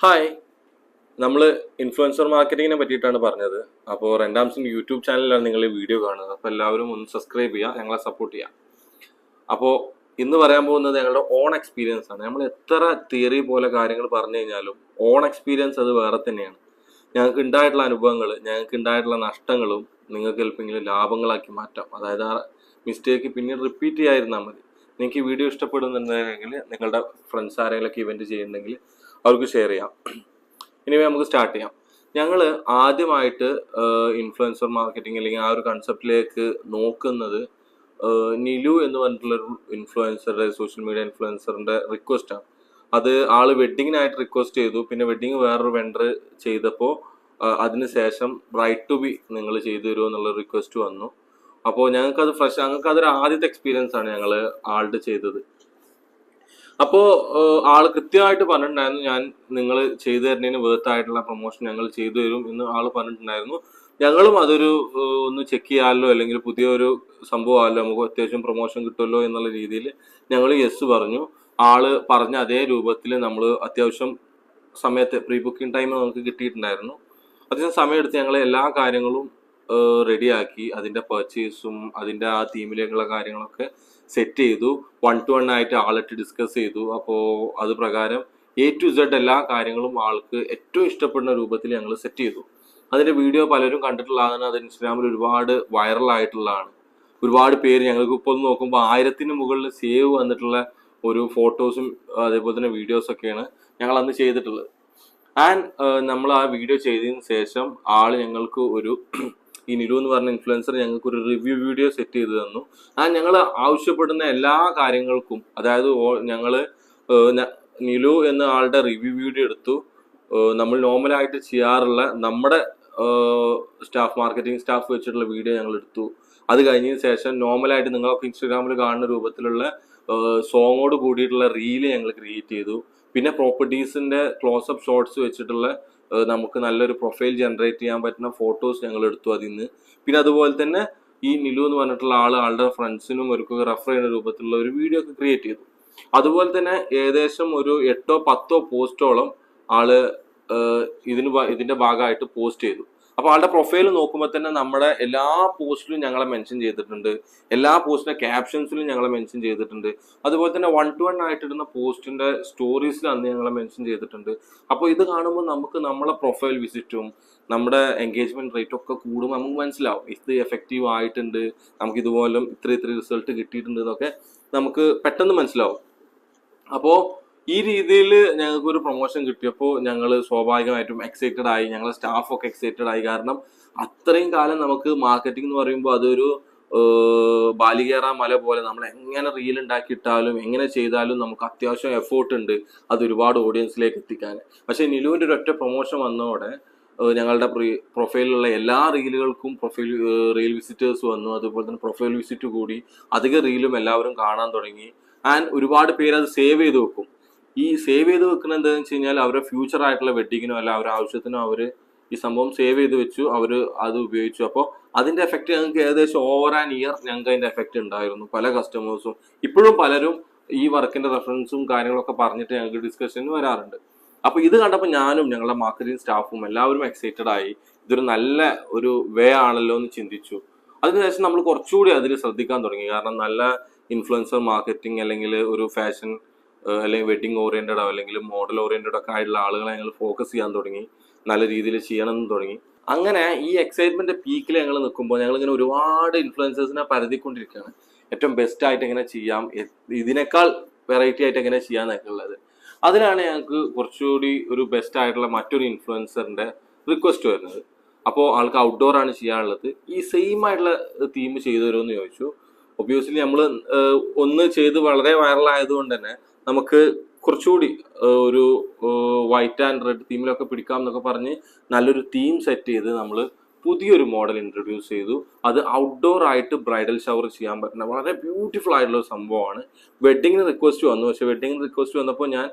Hi നമ്മൾ influencer മാർക്കറ്റിങ്ങിനെ പറ്റിയിട്ടാണ് പറഞ്ഞത്. അപ്പോൾ രണ്ടാംസിന്റെ യൂട്യൂബ് ചാനലിലാണ് നിങ്ങൾ ഈ വീഡിയോ കാണുന്നത്. അപ്പോൾ എല്ലാവരും ഒന്ന് സബ്സ്ക്രൈബ് ചെയ്യുക ഞങ്ങളെ സപ്പോർട്ട് ചെയ്യുക അപ്പോൾ ഇന്ന് പറയാൻ പോകുന്നത് ഞങ്ങളുടെ ഓൺ എക്സ്പീരിയൻസ് ആണ്. നമ്മൾ എത്ര തിയറി പോലെ കാര്യങ്ങൾ പറഞ്ഞു കഴിഞ്ഞാലും ഓൺ എക്സ്പീരിയൻസ് അത് വേറെ തന്നെയാണ്. ഞങ്ങൾക്ക് ഉണ്ടായിട്ടുള്ള അനുഭവങ്ങൾ ഞങ്ങൾക്ക് ഉണ്ടായിട്ടുള്ള നഷ്ടങ്ങളും നിങ്ങൾക്ക് ചിലപ്പോൾ ലാഭങ്ങളാക്കി മാറ്റാം. അതായത് ആ മിസ്റ്റേക്ക് പിന്നീട് റിപ്പീറ്റ് ചെയ്യാതിരുന്നാൽ മതി. നിങ്ങൾക്ക് ഈ വീഡിയോ ഇഷ്ടപ്പെടുന്നുണ്ടെങ്കിൽ നിങ്ങളുടെ ഫ്രണ്ട്സ് ആരെങ്കിലുമൊക്കെ ഇവന്റ് ചെയ്യുന്നുണ്ടെങ്കിൽ അവർക്ക് ഷെയർ ചെയ്യാം. ഇനി നമുക്ക് സ്റ്റാർട്ട് ചെയ്യാം. ഞങ്ങൾ ആദ്യമായിട്ട് ഇൻഫ്ലുവൻസർ മാർക്കറ്റിംഗ് അല്ലെങ്കിൽ ആ ഒരു കൺസെപ്റ്റിലേക്ക് നോക്കുന്നത് നിലു എന്ന് പറഞ്ഞിട്ടുള്ളൊരു ഇൻഫ്ലുവൻസറുടെ സോഷ്യൽ മീഡിയ ഇൻഫ്ലുവൻസറിന്റെ റിക്വസ്റ്റാണ് അത് ആൾ വെഡിങ്ങിനായിട്ട് റിക്വസ്റ്റ് ചെയ്തു. പിന്നെ വെഡിങ് വേറൊരു വെണ്ടർ ചെയ്തപ്പോൾ അതിന് ശേഷം റൈറ്റ് ടു ബി നിങ്ങൾ ചെയ്തു തരുമോ എന്നുള്ള റിക്വസ്റ്റ് വന്നു. അപ്പോൾ ഞങ്ങൾക്ക് അത് ഫ്രഷ് ഞങ്ങൾക്ക് അതൊരു ആദ്യത്തെ എക്സ്പീരിയൻസ് ആണ് ഞങ്ങൾ ആൾഡ് ചെയ്തത്. അപ്പോൾ ആൾ കൃത്യമായിട്ട് പറഞ്ഞിട്ടുണ്ടായിരുന്നു ഞാൻ നിങ്ങൾ ചെയ്തു തരുന്നതിന് വേർത്ത് ആയിട്ടുള്ള പ്രൊമോഷൻ ഞങ്ങൾ ചെയ്തു തരും എന്ന് ആൾ പറഞ്ഞിട്ടുണ്ടായിരുന്നു. ഞങ്ങളും അതൊരു ഒന്ന് ചെക്ക് ചെയ്യാമല്ലോ അല്ലെങ്കിൽ പുതിയൊരു സംഭവമല്ലോ നമുക്ക് അത്യാവശ്യം പ്രൊമോഷൻ കിട്ടുമല്ലോ എന്നുള്ള രീതിയിൽ ഞങ്ങൾ യെസ് പറഞ്ഞു. ആൾ പറഞ്ഞ അതേ രൂപത്തിൽ നമ്മൾ അത്യാവശ്യം സമയത്ത് പ്രീ ബുക്കിംഗ് ടൈം നമുക്ക് കിട്ടിയിട്ടുണ്ടായിരുന്നു. അത്യാവശ്യം സമയമെടുത്ത് ഞങ്ങൾ എല്ലാ കാര്യങ്ങളും റെഡിയാക്കി അതിന്റെ പർച്ചേസും അതിന്റെ ആ തീമിലേക്കുള്ള കാര്യങ്ങളൊക്കെ സെറ്റ് ചെയ്തു. വൺ ടു വൺ ആയിട്ട് ആളിട്ട് ഡിസ്കസ് ചെയ്തു. അപ്പോൾ അത് പ്രകാരം എ ടു സെഡ് എല്ലാ കാര്യങ്ങളും ആൾക്ക് ഏറ്റവും ഇഷ്ടപ്പെടുന്ന രൂപത്തിൽ ഞങ്ങൾ സെറ്റ് ചെയ്തു. അതിന്റെ വീഡിയോ പലരും കണ്ടിട്ടുള്ളതാണ് അത് ഇൻസ്റ്റാഗ്രാമിൽ ഒരുപാട് വൈറലായിട്ടുള്ളതാണ് ഒരുപാട് പേര് ഞങ്ങൾക്ക് ഇപ്പോൾ നോക്കുമ്പോൾ ആയിരത്തിന് മുകളിൽ സേവ് വന്നിട്ടുള്ള ഒരു ഫോട്ടോസും അതേപോലെ തന്നെ വീഡിയോസ് ഒക്കെയാണ് ഞങ്ങൾ അന്ന് ചെയ്തിട്ടുള്ളത്. ആൻഡ് നമ്മൾ ആ വീഡിയോ ചെയ്തതിന് ശേഷം ആൾ ഞങ്ങൾക്ക് ഒരു ഈ നിലു എന്ന് പറഞ്ഞ ഇൻഫ്ലുവൻസർ ഞങ്ങൾക്ക് ഒരു റിവ്യൂ വീഡിയോ സെറ്റ് ചെയ്ത് തന്നു. ആ ഞങ്ങൾ ആവശ്യപ്പെടുന്ന എല്ലാ കാര്യങ്ങൾക്കും അതായത് ഞങ്ങൾ നിലു എന്ന ആളുടെ റിവ്യൂ വീഡിയോ എടുത്തു. നമ്മൾ നോർമലായിട്ട് ചെയ്യാറുള്ള നമ്മുടെ സ്റ്റാഫ് മാർക്കറ്റിംഗ് സ്റ്റാഫ് വെച്ചിട്ടുള്ള വീഡിയോ ഞങ്ങൾ എടുത്തു. അത് കഴിഞ്ഞതിന് ശേഷം നോർമലായിട്ട് നിങ്ങൾക്ക് ഇൻസ്റ്റാഗ്രാമിൽ കാണുന്ന രൂപത്തിലുള്ള സോങ്ങോട് കൂടിയിട്ടുള്ള റീൽ ഞങ്ങൾ ക്രിയേറ്റ് ചെയ്തു. പിന്നെ പ്രോപ്പർട്ടീസിന്റെ ക്ലോസപ്പ് ഷോട്ട്സ് വെച്ചിട്ടുള്ള നമുക്ക് നല്ലൊരു പ്രൊഫൈൽ ജനറേറ്റ് ചെയ്യാൻ പറ്റുന്ന ഫോട്ടോസ് ഞങ്ങൾ എടുത്തു അതിൽ നിന്ന് പിന്നെ അതുപോലെ തന്നെ ഈ നിലു എന്ന് പറഞ്ഞിട്ടുള്ള ആൾ ആളുടെ ഫ്രണ്ട്സിനും ഒരു റെഫർ ചെയ്യുന്ന രൂപത്തിലുള്ള ഒരു വീഡിയോ ഒക്കെ ക്രിയേറ്റ് ചെയ്തു. അതുപോലെ തന്നെ ഏകദേശം ഒരു എട്ടോ പത്തോ പോസ്റ്റോളം ആൾ ഇതിന് ഇതിന്റെ ഭാഗമായിട്ട് പോസ്റ്റ് ചെയ്തു. അപ്പൊ ആളുടെ പ്രൊഫൈൽ നോക്കുമ്പോൾ തന്നെ നമ്മുടെ എല്ലാ പോസ്റ്റിലും ഞങ്ങളെ മെൻഷൻ ചെയ്തിട്ടുണ്ട്. എല്ലാ പോസ്റ്റിന്റെ ക്യാപ്ഷൻസിലും ഞങ്ങളെ മെൻഷൻ ചെയ്തിട്ടുണ്ട്. അതുപോലെ തന്നെ വൺ ടു വൺ ആയിട്ടിടുന്ന പോസ്റ്റിന്റെ സ്റ്റോറീസിൽ അന്ന് ഞങ്ങളെ മെൻഷൻ ചെയ്തിട്ടുണ്ട്. അപ്പോൾ ഇത് കാണുമ്പോൾ നമുക്ക് നമ്മളെ പ്രൊഫൈൽ വിസിറ്റും നമ്മുടെ എൻഗേജ്മെന്റ് റേറ്റ് ഒക്കെ കൂടുമ്പോൾ നമുക്ക് മനസ്സിലാവും. ഇത് എഫക്റ്റീവ് ആയിട്ടുണ്ട്. നമുക്ക് ഇതുപോലെ ഇത്ര ഇത്ര റിസൾട്ട് കിട്ടിയിട്ടുണ്ട് എന്നൊക്കെ നമുക്ക് പെട്ടെന്ന് മനസ്സിലാവും. അപ്പോൾ ഈ രീതിയിൽ ഞങ്ങൾക്ക് ഒരു പ്രൊമോഷൻ കിട്ടിയപ്പോൾ ഞങ്ങൾ സ്വാഭാവികമായിട്ടും എക്സൈറ്റഡ് ആയി. ഞങ്ങളെ സ്റ്റാഫൊക്കെ എക്സൈറ്റഡ് ആയി. കാരണം അത്രയും കാലം നമുക്ക് മാർക്കറ്റിംഗ് എന്ന് പറയുമ്പോൾ അതൊരു ബാലികേറ മല പോലെ നമ്മൾ എങ്ങനെ റീൽ ഉണ്ടാക്കിയിട്ടാലും എങ്ങനെ ചെയ്താലും നമുക്ക് അത്യാവശ്യം എഫേർട്ട് ഉണ്ട് അത് ഒരുപാട് ഓഡിയൻസിലേക്ക് എത്തിക്കാൻ. പക്ഷേ നിലുവിന്റെ ഒരു ഒറ്റ പ്രൊമോഷൻ വന്നതോടെ ഞങ്ങളുടെ പ്രൊഫൈലിലുള്ള എല്ലാ റീലുകൾക്കും പ്രൊഫൈൽ റീൽ വിസിറ്റേഴ്സ് വന്നു. അതുപോലെ തന്നെ പ്രൊഫൈൽ വിസിറ്റ് കൂടി അധിക റീലും എല്ലാവരും കാണാൻ തുടങ്ങി. ആൻഡ് ഒരുപാട് പേര് അത് സേവ് ചെയ്ത് വെക്കും. ഈ സേവ് ചെയ്ത് വെക്കുന്നത് എന്താണെന്ന് വെച്ച് കഴിഞ്ഞാൽ അവരുടെ ഫ്യൂച്ചർ ആയിട്ടുള്ള വെഡിങ്ങിനോ അല്ല അവരുടെ ആവശ്യത്തിനോ അവർ ഈ സംഭവം സേവ് ചെയ്ത് വെച്ചു അവർ അത് ഉപയോഗിച്ചു. അപ്പോൾ അതിന്റെ എഫക്റ്റ് ഞങ്ങൾക്ക് ഏകദേശം ഓവർ ആൻ ഇയർ ഞങ്ങൾക്ക് അതിന്റെ എഫക്റ്റ് ഉണ്ടായിരുന്നു. പല കസ്റ്റമേഴ്സും ഇപ്പോഴും പലരും ഈ വർക്കിന്റെ റെഫറൻസും കാര്യങ്ങളൊക്കെ പറഞ്ഞിട്ട് ഞങ്ങൾക്ക് ഡിസ്കഷന് വരാറുണ്ട്. അപ്പോൾ ഇത് കണ്ടപ്പോൾ ഞാനും ഞങ്ങളുടെ മാർക്കറ്റിംഗ് സ്റ്റാഫും എല്ലാവരും എക്സൈറ്റഡ് ആയി. ഇതൊരു നല്ല ഒരു വേ ആണല്ലോ എന്ന് ചിന്തിച്ചു. അതിനുശേഷം നമ്മൾ കുറച്ചുകൂടി അതിൽ ശ്രദ്ധിക്കാൻ തുടങ്ങി. കാരണം നല്ല ഇൻഫ്ലുവൻസർ മാർക്കറ്റിംഗ് അല്ലെങ്കിൽ ഒരു ഫാഷൻ അല്ലെങ്കിൽ വെഡിങ് ഓറിയന്റഡോ അല്ലെങ്കിൽ മോഡൽ ഓറിയന്റഡോ ഒക്കെ ആയിട്ടുള്ള ആളുകളെ ഞങ്ങൾ ഫോക്കസ് ചെയ്യാൻ തുടങ്ങി. നല്ല രീതിയിൽ ചെയ്യണം തുടങ്ങി. അങ്ങനെ ഈ എക്സൈറ്റ്മെന്റ് പീക്കിൽ ഞങ്ങൾ നിൽക്കുമ്പോൾ ഞങ്ങൾ ഇങ്ങനെ ഒരുപാട് ഇൻഫ്ലുവൻസേഴ്സിനെ പരതിക്കൊണ്ടിരിക്കുകയാണ് ഏറ്റവും ബെസ്റ്റ് ആയിട്ട് എങ്ങനെ ചെയ്യാം. ഇതിനേക്കാൾ വെറൈറ്റി ആയിട്ട് എങ്ങനെ ചെയ്യാന്നൊക്കെ ഉള്ളത്. അതിലാണ് ഞങ്ങൾക്ക് കുറച്ചുകൂടി ഒരു ബെസ്റ്റ് ആയിട്ടുള്ള മറ്റൊരു ഇൻഫ്ലുവൻസറിന്റെ റിക്വസ്റ്റ് വരുന്നത്. അപ്പോൾ ആൾക്ക് ഔട്ട്ഡോർ ആണ് ചെയ്യാനുള്ളത്. ഈ സെയിം ആയിട്ടുള്ള തീം ചെയ്തു തരുമെന്ന് ചോദിച്ചു. ഒബ്വിയസ്ലി നമ്മൾ ഒന്ന് ചെയ്ത് വളരെ വൈറൽ ആയതുകൊണ്ട് തന്നെ നമുക്ക് കുറച്ചുകൂടി ഒരു വൈറ്റ് ആൻഡ് റെഡ് തീമിലൊക്കെ പിടിക്കാം എന്നൊക്കെ പറഞ്ഞ് നല്ലൊരു തീം സെറ്റ് ചെയ്ത് നമ്മൾ പുതിയൊരു മോഡൽ ഇൻട്രൊഡ്യൂസ് ചെയ്തു. അത് ഔട്ട്ഡോർ ആയിട്ട് ബ്രൈഡൽ ഷവർ ചെയ്യാൻ പറ്റുന്ന വളരെ ബ്യൂട്ടിഫുൾ ആയിട്ടുള്ള ഒരു സംഭവമാണ്. വെഡ്ഡിങ്ങിന് റിക്വസ്റ്റ് വന്നു. പക്ഷേ വെഡിങ്ങിന് റിക്വസ്റ്റ് വന്നപ്പോൾ ഞാൻ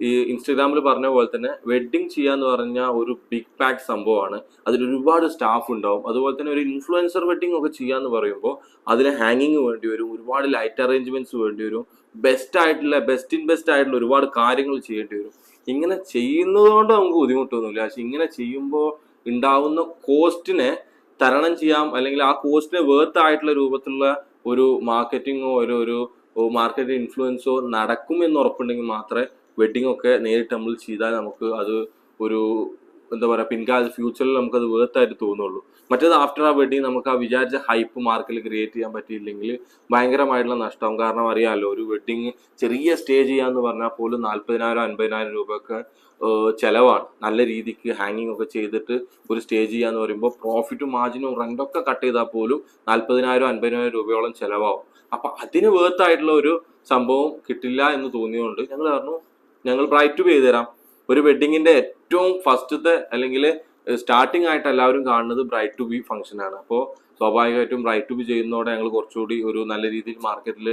ഈ ഇൻസ്റ്റഗ്രാമിൽ പറഞ്ഞ പോലെ തന്നെ വെഡ്ഡിങ് ചെയ്യാന്ന് പറഞ്ഞ ഒരു ബിഗ് പാക്ക് സംഭവമാണ്. അതിൽ ഒരുപാട് സ്റ്റാഫ് ഉണ്ടാവും. അതുപോലെ തന്നെ ഒരു ഇൻഫ്ലുവൻസർ വെഡ്ഡിങ് ഒക്കെ ചെയ്യാന്ന് പറയുമ്പോൾ അതിന് ഹാങ്ങിങ് വേണ്ടി വരും ഒരുപാട് ലൈറ്റ് അറേഞ്ച്മെന്റ്സ് വേണ്ടി വരും ബെസ്റ്റ് ആയിട്ടുള്ള ബെസ്റ്റ് ഇൻ ബെസ്റ്റ് ആയിട്ടുള്ള ഒരുപാട് കാര്യങ്ങൾ ചെയ്യേണ്ടി വരും. ഇങ്ങനെ ചെയ്യുന്നതുകൊണ്ട് നമുക്ക് ബുദ്ധിമുട്ടൊന്നുമില്ല. പക്ഷെ ഇങ്ങനെ ചെയ്യുമ്പോൾ ഉണ്ടാവുന്ന കോസ്റ്റിനെ തരണം ചെയ്യാം. അല്ലെങ്കിൽ ആ കോസ്റ്റിന് വേർത്ത് ആയിട്ടുള്ള രൂപത്തിലുള്ള ഒരു മാർക്കറ്റിങ്ങോ ഒരു ഒരു മാർക്കറ്റ് ഇൻഫ്ലുവൻസോ നടക്കും എന്ന് ഉറപ്പുണ്ടെങ്കിൽ മാത്രമേ വെഡിങ് ഒക്കെ നേരിട്ട് നമ്മൾ ചെയ്താൽ നമുക്ക് അത് ഒരു എന്താ പറയുക പിൻകാല ഫ്യൂച്ചറിൽ നമുക്ക് നമുക്കത് വേർത്തായിട്ട് തോന്നുള്ളൂ. മറ്റേത് ആഫ്റ്റർ ആ വെഡിങ് നമുക്ക് ആ വിചാരിച്ച ഹൈപ്പ് മാർക്കിൽ ക്രിയേറ്റ് ചെയ്യാൻ പറ്റിയില്ലെങ്കിൽ ഭയങ്കരമായിട്ടുള്ള നഷ്ടം കാരണം അറിയാമല്ലോ ഒരു വെഡിങ് ചെറിയ സ്റ്റേ ചെയ്യാന്ന് പറഞ്ഞാൽ പോലും നാൽപ്പതിനായിരം അൻപതിനായിരം രൂപയൊക്കെ ചെലവാണ്. നല്ല രീതിക്ക് ഹാങ്ങിങ് ഒക്കെ ചെയ്തിട്ട് ഒരു സ്റ്റേജ് ചെയ്യാന്ന് പറയുമ്പോൾ പ്രോഫിറ്റും മാർജിനും റെന്റൊക്കെ കട്ട് ചെയ്താൽ പോലും നാൽപ്പതിനായിരം അൻപതിനായിരം രൂപയോളം ചെലവാകും അപ്പം അതിന് വേർത്തായിട്ടുള്ള ഒരു സംഭവം കിട്ടില്ല എന്ന് തോന്നിയതുകൊണ്ട് ഞങ്ങൾ പറഞ്ഞു ഞങ്ങൾ ബ്രൈറ്റ് ചെയ്ത് തരാം ഒരു വെഡിങ്ങിന്റെ ഏറ്റവും ഫസ്റ്റത്തെ അല്ലെങ്കിൽ സ്റ്റാർട്ടിംഗ് ആയിട്ട് എല്ലാവരും കാണുന്നത് ബ്രൈറ്റ് ടു ബി ഫംഗ്ഷൻ ആണ്. അപ്പോൾ സ്വാഭാവികമായിട്ടും ബ്രൈറ്റ് ടു ബി ചെയ്യുന്നതോടെ ഞങ്ങൾ കുറച്ചുകൂടി ഒരു നല്ല രീതിയിൽ മാർക്കറ്റിൽ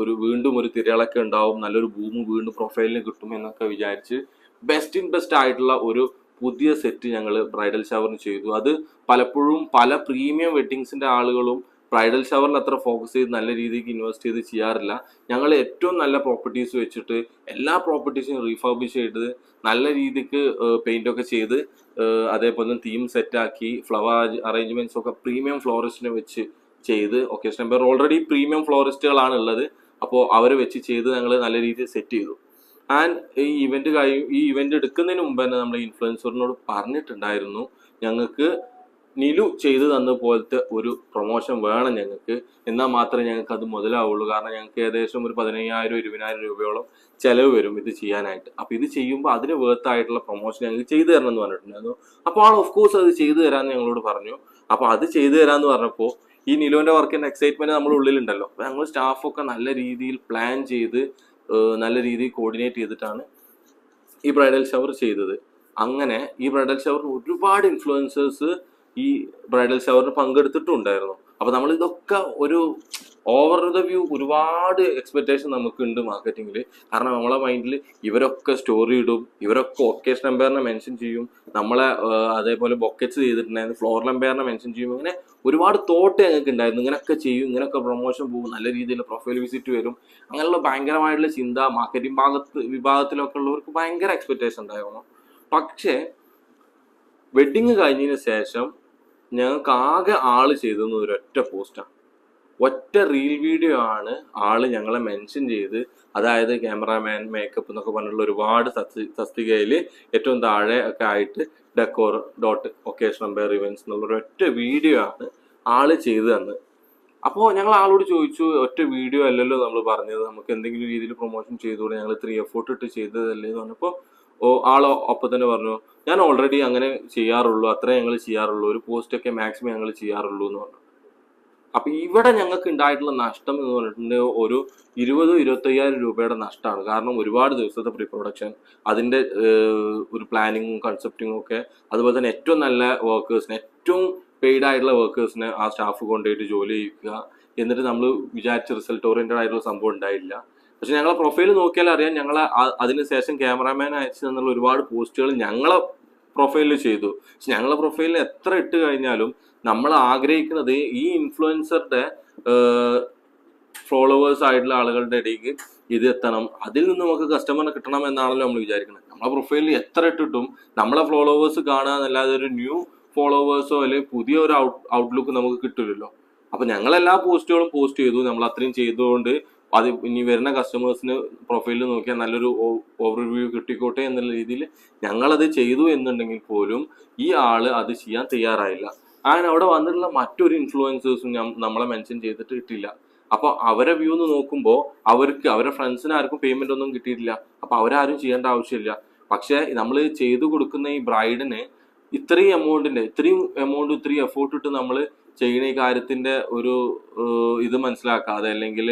ഒരു വീണ്ടും ഒരു തിരകളൊക്കെ ഉണ്ടാവും. നല്ലൊരു ഭൂമി വീണ്ടും പ്രൊഫൈലിന് കിട്ടും എന്നൊക്കെ വിചാരിച്ച് ബെസ്റ്റ് ഇൻ ബെസ്റ്റ് ആയിട്ടുള്ള ഒരു പുതിയ സെറ്റ് ഞങ്ങൾ ബ്രൈഡൽ ഷവറിന് ചെയ്തു. അത് പലപ്പോഴും പല പ്രീമിയം വെഡിങ്സിന്റെ ആളുകളും ബ്രൈഡൽ ഷവറിൽ അത്ര ഫോക്കസ് ചെയ്ത് നല്ല രീതിക്ക് ഇൻവെസ്റ്റ് ചെയ്ത് ചെയ്യാറില്ല. ഞങ്ങൾ ഏറ്റവും നല്ല പ്രോപ്പർട്ടീസ് വെച്ചിട്ട് എല്ലാ പ്രോപ്പർട്ടീസും റീഫർബിഷ് ചെയ്ത് നല്ല രീതിക്ക് പെയിന്റ് ഒക്കെ ചെയ്ത് അതേപോലെ തീം സെറ്റാക്കി ഫ്ലവർ അറേഞ്ച്മെന്റ്സ് ഒക്കെ പ്രീമിയം ഫ്ലോറിസ്റ്റിനെ വെച്ച് ചെയ്ത് ഒക്കേഷൻ നമ്പർ ഓൾറെഡി പ്രീമിയം ഫ്ലോറിസ്റ്റുകളാണ് ഉള്ളത്. അപ്പോൾ അവർ വെച്ച് ചെയ്ത് ഞങ്ങൾ നല്ല രീതിയിൽ സെറ്റ് ചെയ്തു. ആൻഡ് ഈ ഇവന്റ് കഴിയും ഈ ഇവന്റ് എടുക്കുന്നതിന് മുമ്പ് തന്നെ നമ്മൾ ഇൻഫ്ലുവൻസറിനോട് പറഞ്ഞിട്ടുണ്ടായിരുന്നു ഞങ്ങൾക്ക് നിലു ചെയ്തു തന്ന പോലത്തെ ഒരു പ്രൊമോഷൻ വേണം ഞങ്ങൾക്ക്. എന്നാൽ മാത്രമേ ഞങ്ങൾക്ക് അത് മുതലാവുള്ളൂ. കാരണം ഞങ്ങൾക്ക് ഏകദേശം ഒരു പതിനയ്യായിരം ഇരുപതിനായിരം രൂപയോളം ചിലവ് വരും ഇത് ചെയ്യാനായിട്ട്. അപ്പോൾ ഇത് ചെയ്യുമ്പോൾ അതിന് വേർത്തായിട്ടുള്ള പ്രൊമോഷൻ ഞങ്ങൾക്ക് ചെയ്തു തരണം എന്ന് പറഞ്ഞിട്ടുണ്ടായിരുന്നു. അപ്പോൾ ആൾ ഓഫ് കോഴ്സ് അത് ചെയ്തു തരാമെന്ന് ഞങ്ങളോട് പറഞ്ഞു. അപ്പോൾ അത് ചെയ്തു തരാമെന്ന് പറഞ്ഞപ്പോൾ ഈ നിലുവിന്റെ വർക്കിന്റെ എക്സൈറ്റ്മെന്റ് നമ്മുടെ ഉള്ളിലുണ്ടല്ലോ. അപ്പോൾ ഞങ്ങൾ സ്റ്റാഫൊക്കെ നല്ല രീതിയിൽ പ്ലാൻ ചെയ്ത് നല്ല രീതിയിൽ കോർഡിനേറ്റ് ചെയ്തിട്ടാണ് ഈ ബ്രൈഡൽ ഷവർ ചെയ്തത്. അങ്ങനെ ഈ ബ്രൈഡൽ ഷവർ ഒരുപാട് ഇൻഫ്ലുവൻസേഴ്സ് ഈ ബ്രൈഡൽ ഷവറിന് പങ്കെടുത്തിട്ടുണ്ടായിരുന്നു. അപ്പൊ നമ്മൾ ഇതൊക്കെ ഒരു ഓവർ ദ വ്യൂ ഒരുപാട് എക്സ്പെക്ടേഷൻ നമുക്ക് ഉണ്ട് മാർക്കറ്റിംഗിൽ കാരണം നമ്മളെ മൈൻഡിൽ ഇവരൊക്കെ സ്റ്റോറി ഇടും ഇവരൊക്കെ ഒക്കേഷൻ എംപയറിനെ മെൻഷൻ ചെയ്യും നമ്മളെ അതേപോലെ ബൊക്കറ്റ്സ് ചെയ്തിട്ടുണ്ടായിരുന്നു ഫ്ലോർ എംപയറിനെ മെൻഷൻ ചെയ്യും ഇങ്ങനെ ഒരുപാട് തോട്ട് ഞങ്ങൾക്ക് ഉണ്ടായിരുന്നു. ഇങ്ങനെയൊക്കെ ചെയ്യും ഇങ്ങനെയൊക്കെ പ്രൊമോഷൻ പോകും നല്ല രീതിയിൽ പ്രൊഫൈൽ വിസിറ്റ് വരും. അങ്ങനെയുള്ള ഭയങ്കരമായിട്ടുള്ള ചിന്ത മാർക്കറ്റിംഗ് ഭാഗത്ത് വിഭാഗത്തിലൊക്കെ ഉള്ളവർക്ക് ഭയങ്കര എക്സ്പെക്ടേഷൻ ഉണ്ടായിരുന്നു. പക്ഷേ വെഡിങ് കഴിഞ്ഞതിന് ശേഷം ഞങ്ങൾക്ക് ആകെ ആൾ ചെയ്തെന്ന് ഒരൊറ്റ പോസ്റ്റാണ് ഒറ്റ റീൽ വീഡിയോ ആണ് ആൾ ഞങ്ങളെ മെൻഷൻ ചെയ്ത് അതായത് ക്യാമറാമാൻ മേക്കപ്പ് എന്നൊക്കെ പറഞ്ഞുള്ള ഒരുപാട് തസ്തി തസ്തികയിൽ ഏറ്റവും താഴെ ഒക്കെ ആയിട്ട് decor dot occasion empire events എന്നുള്ള ഒരൊറ്റ വീഡിയോ ആണ് ആൾ ചെയ്തു തന്ന് അപ്പോൾ ഞങ്ങൾ ആളോട് ചോദിച്ചു ഒറ്റ വീഡിയോ അല്ലല്ലോ നമ്മൾ പറഞ്ഞത്. നമുക്ക് എന്തെങ്കിലും രീതിയിൽ പ്രൊമോഷൻ ചെയ്തുകൂടെ? ഞങ്ങൾ ത്രീ എഫോർട്ട് ഇട്ട് ചെയ്തതല്ലേ? എന്ന് പറഞ്ഞപ്പോൾ ഓ ആളോ ഒപ്പം തന്നെ പറഞ്ഞു ഞാൻ ഓൾറെഡി അങ്ങനെ ചെയ്യാറുള്ളൂ അത്രേ ഞങ്ങൾ ചെയ്യാറുള്ളൂ ഒരു പോസ്റ്റൊക്കെ മാക്സിമം ഞങ്ങൾ ചെയ്യാറുള്ളൂ എന്ന് പറഞ്ഞു. അപ്പൊ ഇവിടെ ഞങ്ങൾക്ക് ഉണ്ടായിട്ടുള്ള നഷ്ടം എന്ന് പറഞ്ഞിട്ടുണ്ടെങ്കിൽ ഒരു ഇരുപത് ഇരുപത്തയ്യായിരം രൂപയുടെ നഷ്ടമാണ്. കാരണം ഒരുപാട് ദിവസത്തെ പ്രീ പ്രൊഡക്ഷൻ അതിന്റെ ഒരു പ്ലാനിങ്ങും കൺസെപ്റ്റിങ്ങും ഒക്കെ അതുപോലെ തന്നെ ഏറ്റവും നല്ല വർക്കേഴ്സിന് ഏറ്റവും പെയ്ഡ് ആയിട്ടുള്ള വർക്കേഴ്സിനെ ആ സ്റ്റാഫ് കൊണ്ടുപോയിട്ട് ജോലി ചെയ്യിക്കുക. എന്നിട്ട് നമ്മൾ വിചാരിച്ച റിസൾട്ട് ഓറിയന്റഡ് ആയിട്ടുള്ള സംഭവം ഉണ്ടായില്ല. പക്ഷെ ഞങ്ങളെ പ്രൊഫൈൽ നോക്കിയാൽ അറിയാം ഞങ്ങൾ അതിനുശേഷം ക്യാമറാമാൻ അയച്ചു തന്നുള്ള ഒരുപാട് പോസ്റ്റുകൾ ഞങ്ങളെ പ്രൊഫൈലിൽ ചെയ്തു. പക്ഷെ ഞങ്ങളെ പ്രൊഫൈലിൽ എത്ര ഇട്ട് കഴിഞ്ഞാലും നമ്മൾ ആഗ്രഹിക്കുന്നത് ഈ ഇൻഫ്ലുവൻസറുടെ ഫോളോവേഴ്സ് ആയിട്ടുള്ള ആളുകളുടെ ഇടയ്ക്ക് ഇത് എത്തണം. അതിൽ നിന്ന് നമുക്ക് കസ്റ്റമറിനെ കിട്ടണം എന്നാണല്ലോ നമ്മൾ വിചാരിക്കുന്നത്. നമ്മളെ പ്രൊഫൈലിൽ എത്ര ഇട്ടിട്ടും നമ്മളെ ഫോളോവേഴ്സ് കാണുക എന്നല്ലാതെ ഒരു ന്യൂ ഫോളോവേഴ്സോ അല്ലെങ്കിൽ പുതിയ ഒരു ഔട്ട് ഔട്ട്ലുക്ക് നമുക്ക് കിട്ടില്ലല്ലോ അപ്പൊ ഞങ്ങൾ എല്ലാ പോസ്റ്റുകളും പോസ്റ്റ് ചെയ്തു. നമ്മൾ അത്രയും ചെയ്തുകൊണ്ട് അത് ഇനി വരുന്ന കസ്റ്റമേഴ്സിന് പ്രൊഫൈലിൽ നോക്കിയാൽ നല്ലൊരു ഓവർവ്യൂ കിട്ടിക്കോട്ടെ എന്നുള്ള രീതിയിൽ ഞങ്ങളത് ചെയ്തു എന്നുണ്ടെങ്കിൽ പോലും ഈ ആൾ അത് ചെയ്യാൻ തയ്യാറായില്ല. അങ്ങനെ അവിടെ വന്നിട്ടുള്ള മറ്റൊരു ഇൻഫ്ലുവൻസേഴ്സും നമ്മളെ മെൻഷൻ ചെയ്തിട്ട് കിട്ടില്ല അപ്പൊ അവരെ വ്യൂ എന്ന് നോക്കുമ്പോൾ അവർക്ക് അവരെ ഫ്രണ്ട്സിന് ആർക്കും പേയ്മെന്റ് ഒന്നും കിട്ടിയിട്ടില്ല. അപ്പൊ അവരാരും ചെയ്യേണ്ട ആവശ്യമില്ല. പക്ഷേ നമ്മൾ ചെയ്തു കൊടുക്കുന്ന ഈ ബ്രൈഡിന് ഇത്രയും എമൗണ്ടിന്റെ ഇത്രയും എമൗണ്ട് ഇത്രയും എഫോർട്ട് ഇട്ട് നമ്മൾ ചെയ്യുന്ന ഈ കാര്യത്തിന്റെ ഒരു ഇത് മനസ്സിലാക്കാതെ അല്ലെങ്കിൽ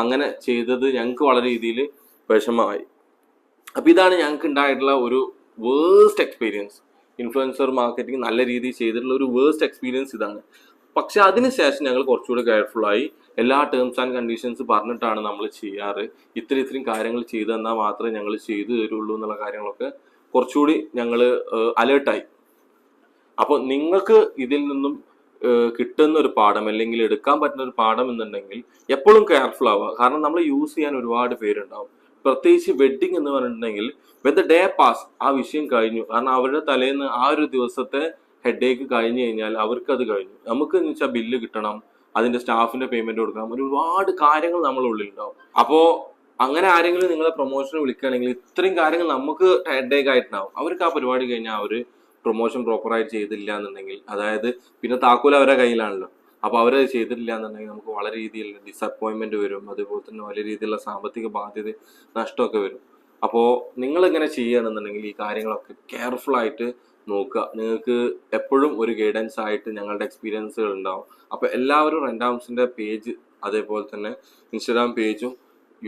അങ്ങനെ ചെയ്തത് ഞങ്ങൾക്ക് വളരെ രീതിയിൽ വിഷമമായി. അപ്പം ഇതാണ് ഞങ്ങൾക്ക് ഉണ്ടായിട്ടുള്ള ഒരു വേഴ്സ്റ്റ് എക്സ്പീരിയൻസ് ഇൻഫ്ലുവൻസർ മാർക്കറ്റിംഗ് നല്ല രീതിയിൽ ചെയ്തിട്ടുള്ള ഒരു വേഴ്സ്റ്റ് എക്സ്പീരിയൻസ് ഇതാണ്. പക്ഷെ അതിനുശേഷം ഞങ്ങൾ കുറച്ചുകൂടി കെയർഫുൾ ആയി എല്ലാ ടേംസ് ആൻഡ് കണ്ടീഷൻസ് പറഞ്ഞിട്ടാണ് നമ്മൾ ചെയ്യാറ്. ഇത്ര ഇത്രയും കാര്യങ്ങൾ ചെയ്തു തന്നാൽ മാത്രമേ ഞങ്ങൾ ചെയ്തു തരുള്ളൂ എന്നുള്ള കാര്യങ്ങളൊക്കെ കുറച്ചുകൂടി ഞങ്ങൾ അലേർട്ടായി അപ്പോൾ നിങ്ങൾക്ക് ഇതിൽ നിന്നും കിട്ടുന്ന ഒരു പാഠം അല്ലെങ്കിൽ എടുക്കാൻ പറ്റുന്ന ഒരു പാഠം എന്നുണ്ടെങ്കിൽ എപ്പോഴും കെയർഫുൾ ആവുക. കാരണം നമ്മൾ യൂസ് ചെയ്യാൻ ഒരുപാട് പേരുണ്ടാവും. പ്രത്യേകിച്ച് വെഡിങ് എന്ന് പറഞ്ഞിട്ടുണ്ടെങ്കിൽ ദ ഡേ പാസ് ആ വിഷയം കഴിഞ്ഞു. കാരണം അവരുടെ തലേന്ന് ആ ഒരു ദിവസത്തെ ഹെഡേക്ക് കഴിഞ്ഞു കഴിഞ്ഞാൽ അവർക്ക് അത് കഴിഞ്ഞു. നമുക്ക് എന്ന് വെച്ചാൽ ബില്ല് കിട്ടണം അതിന്റെ സ്റ്റാഫിന്റെ പേയ്മെന്റ് കൊടുക്കണം ഒരുപാട് കാര്യങ്ങൾ നമ്മുടെ ഉള്ളിലുണ്ടാവും. അപ്പോൾ അങ്ങനെ ആരെങ്കിലും നിങ്ങളെ പ്രൊമോഷന് വിളിക്കുകയാണെങ്കിൽ ഇത്രയും കാര്യങ്ങൾ നമുക്ക് ഹെഡേക്ക് ആയിട്ടുണ്ടാവും. അവർക്ക് ആ പരിപാടി കഴിഞ്ഞാൽ അവർ പ്രൊമോഷൻ പ്രോപ്പറായിട്ട് ചെയ്തില്ല എന്നുണ്ടെങ്കിൽ അതായത് പിന്നെ താക്കോൽ അവരുടെ കയ്യിലാണല്ലോ. അപ്പോൾ അവരത് ചെയ്തിട്ടില്ല എന്നുണ്ടെങ്കിൽ നമുക്ക് വളരെ രീതിയിലുള്ള ഡിസപ്പോയിൻമെന്റ് വരും. അതുപോലെ തന്നെ വലിയ രീതിയിലുള്ള സാമ്പത്തിക ബാധ്യത നഷ്ടമൊക്കെ വരും. അപ്പോൾ നിങ്ങളിങ്ങനെ ചെയ്യുകയാണെന്നുണ്ടെങ്കിൽ ഈ കാര്യങ്ങളൊക്കെ കെയർഫുൾ ആയിട്ട് നോക്കുക. നിങ്ങൾക്ക് എപ്പോഴും ഒരു ഗൈഡൻസ് ആയിട്ട് ഞങ്ങളുടെ എക്സ്പീരിയൻസുകൾ ഉണ്ടാവും. അപ്പോൾ എല്ലാവരും റെൻഡാംസിന്റെ പേജ് അതേപോലെ തന്നെ ഇൻസ്റ്റാഗ്രാം പേജും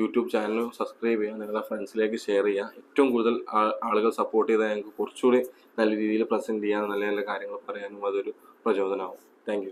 യൂട്യൂബ് ചാനൽ സബ്സ്ക്രൈബ് ചെയ്യുക നിങ്ങളുടെ ഫ്രണ്ട്സിലേക്ക് ഷെയർ ചെയ്യുക. ഏറ്റവും കൂടുതൽ ആളുകൾ സപ്പോർട്ട് ചെയ്താൽ ഞങ്ങൾക്ക് കുറച്ചുകൂടി നല്ല രീതിയിൽ പ്രസന്റ് ചെയ്യാൻ നല്ല നല്ല കാര്യങ്ങൾ പറയാനും അതൊരു പ്രചോദനമാവും. താങ്ക്